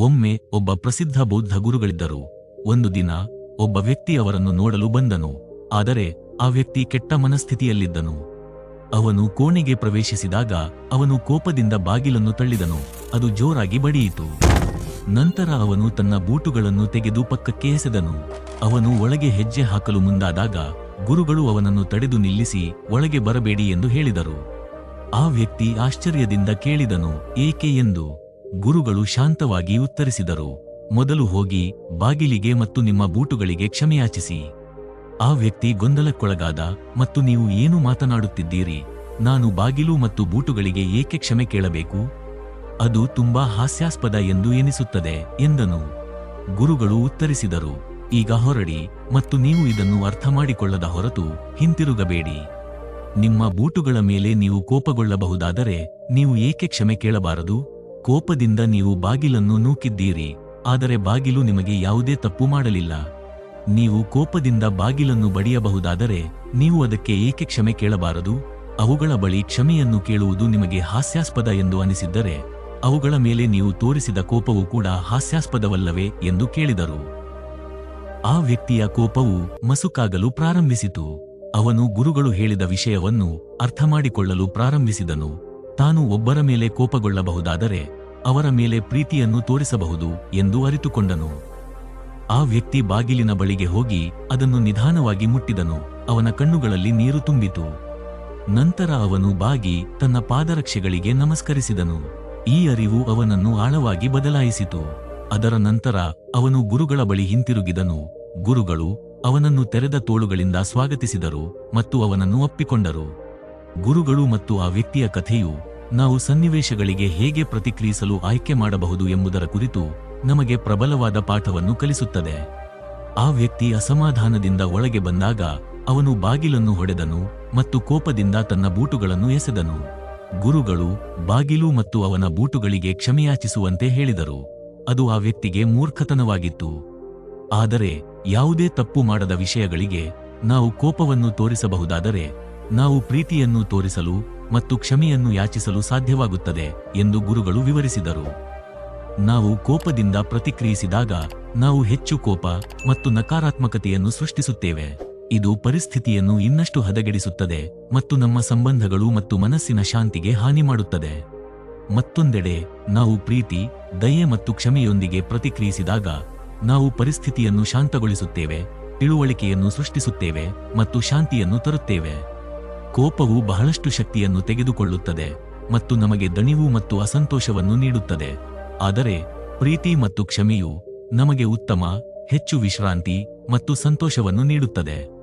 ಒಮ್ಮೆ ಒಬ್ಬ ಪ್ರಸಿದ್ಧ ಬೌದ್ಧ ಗುರುಗಳಿದ್ದರು. ಒಂದು ದಿನ ಒಬ್ಬ ವ್ಯಕ್ತಿ ಅವರನ್ನು ನೋಡಲು ಬಂದನು. ಆದರೆ ಆ ವ್ಯಕ್ತಿ ಕೆಟ್ಟ ಮನಸ್ಥಿತಿಯಲ್ಲಿದ್ದನು. ಅವನು ಕೋಣೆಗೆ ಪ್ರವೇಶಿಸಿದಾಗ ಅವನು ಕೋಪದಿಂದ ಬಾಗಿಲನ್ನು ತಳ್ಳಿದನು. ಅದು ಜೋರಾಗಿ ಬಡಿಯಿತು. ನಂತರ ಅವನು ತನ್ನ ಬೂಟುಗಳನ್ನು ತೆಗೆದು ಪಕ್ಕಕ್ಕೆ ಎಸೆದನು. ಅವನು ಒಳಗೆ ಹೆಜ್ಜೆ ಹಾಕಲು ಮುಂದಾದಾಗ ಗುರುಗಳು ಅವನನ್ನು ತಡೆದು ನಿಲ್ಲಿಸಿ ಒಳಗೆ ಬರಬೇಡಿ ಎಂದು ಹೇಳಿದರು. ಆ ವ್ಯಕ್ತಿ ಆಶ್ಚರ್ಯದಿಂದ ಕೇಳಿದನು, ಏಕೆ ಎಂದು. ಗುರುಗಳು ಶಾಂತವಾಗಿ ಉತ್ತರಿಸಿದರು. ಮೊದಲು ಹೋಗಿ ಬಾಗಿಲಿಗೆ ಮತ್ತು ನಿಮ್ಮ ಬೂಟುಗಳಿಗೆ ಕ್ಷಮೆಯಾಚಿಸಿ. ಆ ವ್ಯಕ್ತಿ ಗೊಂದಲಕ್ಕೊಳಗಾದ, ಮತ್ತು ನೀವು ಏನು ಮಾತನಾಡುತ್ತಿದ್ದೀರಿ? ನಾನು ಬಾಗಿಲು ಮತ್ತು ಬೂಟುಗಳಿಗೆ ಏಕೆ ಕ್ಷಮೆ ಕೇಳಬೇಕು? ಅದು ತುಂಬಾ ಹಾಸ್ಯಾಸ್ಪದ ಎಂದು ಎನಿಸುತ್ತದೆ, ಎಂದನು. ಗುರುಗಳು ಉತ್ತರಿಸಿದರು, ಈಗ ಹೊರಡಿ ಮತ್ತು ನೀವು ಇದನ್ನು ಅರ್ಥ ಮಾಡಿಕೊಳ್ಳದ ಹೊರತು ಹಿಂತಿರುಗಬೇಡಿ. ನಿಮ್ಮ ಬೂಟುಗಳ ಮೇಲೆ ನೀವು ಕೋಪಗೊಳ್ಳಬಹುದಾದರೆ ನೀವು ಏಕೆ ಕ್ಷಮೆ ಕೇಳಬಾರದು? ಕೋಪದಿಂದ ನೀವು ಬಾಗಿಲನ್ನು ನೂಕಿದ್ದೀರಿ, ಆದರೆ ಬಾಗಿಲು ನಿಮಗೆ ಯಾವುದೇ ತಪ್ಪು ಮಾಡಲಿಲ್ಲ. ನೀವು ಕೋಪದಿಂದ ಬಾಗಿಲನ್ನು ಬಡಿಯಬಹುದಾದರೆ, ನೀವು ಅದಕ್ಕೆ ಏಕೆ ಕ್ಷಮೆ ಕೇಳಬಾರದು? ಅವುಗಳ ಬಳಿ ಕ್ಷಮೆಯನ್ನು ಕೇಳುವುದು ನಿಮಗೆ ಹಾಸ್ಯಾಸ್ಪದ ಎಂದು ಅನಿಸಿದ್ದರೆ, ಅವುಗಳ ಮೇಲೆ ನೀವು ತೋರಿಸಿದ ಕೋಪವು ಕೂಡ ಹಾಸ್ಯಾಸ್ಪದವಲ್ಲವೇ ಎಂದು ಕೇಳಿದರು. ಆ ವ್ಯಕ್ತಿಯ ಕೋಪವು ಮಸುಕಾಗಲು ಪ್ರಾರಂಭಿಸಿತು. ಅವನು ಗುರುಗಳು ಹೇಳಿದ ವಿಷಯವನ್ನು ಅರ್ಥಮಾಡಿಕೊಳ್ಳಲು ಪ್ರಾರಂಭಿಸಿದನು. ತಾನು ಒಬ್ಬರ ಮೇಲೆ ಕೋಪಗೊಳ್ಳಬಹುದಾದರೆ ಅವರ ಮೇಲೆ ಪ್ರೀತಿಯನ್ನು ತೋರಿಸಬಹುದು ಎಂದು ಅರಿತುಕೊಂಡನು. ಆ ವ್ಯಕ್ತಿ ಬಾಗಿಲಿನ ಬಳಿಗೆ ಹೋಗಿ ಅದನ್ನು ನಿಧಾನವಾಗಿ ಮುಟ್ಟಿದನು. ಅವನ ಕಣ್ಣುಗಳಲ್ಲಿ ನೀರು ತುಂಬಿತು. ನಂತರ ಅವನು ಬಾಗಿ ತನ್ನ ಪಾದರಕ್ಷೆಗಳಿಗೆ ನಮಸ್ಕರಿಸಿದನು. ಈ ಅರಿವು ಅವನನ್ನು ಆಳವಾಗಿ ಬದಲಾಯಿಸಿತು. ಅದರ ನಂತರ ಅವನು ಗುರುಗಳ ಬಳಿ ಹಿಂತಿರುಗಿದನು. ಗುರುಗಳು ಅವನನ್ನು ತೆರೆದ ತೋಳುಗಳಿಂದ ಸ್ವಾಗತಿಸಿದರು ಮತ್ತು ಅವನನ್ನು ಒಪ್ಪಿಕೊಂಡರು. ಗುರುಗಳು ಮತ್ತು ಆ ವ್ಯಕ್ತಿಯ ಕಥೆಯು ನಾವು ಸನ್ನಿವೇಶಗಳಿಗೆ ಹೇಗೆ ಪ್ರತಿಕ್ರಿಯಿಸಲು ಆಯ್ಕೆ ಮಾಡಬಹುದು ಎಂಬುದರ ಕುರಿತು ನಮಗೆ ಪ್ರಬಲವಾದ ಪಾಠವನ್ನು ಕಲಿಸುತ್ತದೆ. ಆ ವ್ಯಕ್ತಿ ಅಸಮಾಧಾನದಿಂದ ಒಳಗೆ ಬಂದಾಗ ಅವನು ಬಾಗಿಲನ್ನು ಹೊಡೆದನು ಮತ್ತು ಕೋಪದಿಂದ ತನ್ನ ಬೂಟುಗಳನ್ನು ಎಸೆದನು. ಗುರುಗಳು ಬಾಗಿಲು ಮತ್ತು ಅವನ ಬೂಟುಗಳಿಗೆ ಕ್ಷಮೆಯಾಚಿಸುವಂತೆ ಹೇಳಿದರು. ಅದು ಆ ವ್ಯಕ್ತಿಗೆ ಮೂರ್ಖತನವಾಗಿತ್ತು. ಆದರೆ ಯಾವುದೇ ತಪ್ಪು ಮಾಡದ ವಿಷಯಗಳಿಗೆ ನಾವು ಕೋಪವನ್ನು ತೋರಿಸಬಹುದಾದರೆ ನಾವು ಪ್ರೀತಿಯನ್ನು ತೋರಿಸಲು ಮತ್ತು ಕ್ಷಮೆಯನ್ನು ಯಾಚಿಸಲು ಸಾಧ್ಯವಾಗುತ್ತದೆ ಎಂದು ಗುರುಗಳು ವಿವರಿಸಿದರು. ನಾವು ಕೋಪದಿಂದ ಪ್ರತಿಕ್ರಿಯಿಸಿದಾಗ ನಾವು ಹೆಚ್ಚು ಕೋಪ ಮತ್ತು ನಕಾರಾತ್ಮಕತೆಯನ್ನು ಸೃಷ್ಟಿಸುತ್ತೇವೆ. ಇದು ಪರಿಸ್ಥಿತಿಯನ್ನು ಇನ್ನಷ್ಟು ಹದಗೆಡಿಸುತ್ತದೆ ಮತ್ತು ನಮ್ಮ ಸಂಬಂಧಗಳು ಮತ್ತು ಮನಸ್ಸಿನ ಶಾಂತಿಗೆ ಹಾನಿ ಮಾಡುತ್ತದೆ. ಮತ್ತೊಂದೆಡೆ, ನಾವು ಪ್ರೀತಿ, ದಯೆ ಮತ್ತು ಕ್ಷಮೆಯೊಂದಿಗೆ ಪ್ರತಿಕ್ರಿಯಿಸಿದಾಗ ನಾವು ಪರಿಸ್ಥಿತಿಯನ್ನು ಶಾಂತಗೊಳಿಸುತ್ತೇವೆ, ತಿಳುವಳಿಕೆಯನ್ನು ಸೃಷ್ಟಿಸುತ್ತೇವೆ ಮತ್ತು ಶಾಂತಿಯನ್ನು ತರುತ್ತೇವೆ. ಕೋಪವು ಬಹಳಷ್ಟು ಶಕ್ತಿಯನ್ನು ತೆಗೆದುಕೊಳ್ಳುತ್ತದೆ ಮತ್ತು ನಮಗೆ ದಣಿವು ಮತ್ತು ಅಸಂತೋಷವನ್ನು ನೀಡುತ್ತದೆ. ಆದರೆ ಪ್ರೀತಿ ಮತ್ತು ಕ್ಷಮೆಯು ನಮಗೆ ಉತ್ತಮ, ಹೆಚ್ಚು ವಿಶ್ರಾಂತಿ ಮತ್ತು ಸಂತೋಷವನ್ನು ನೀಡುತ್ತದೆ.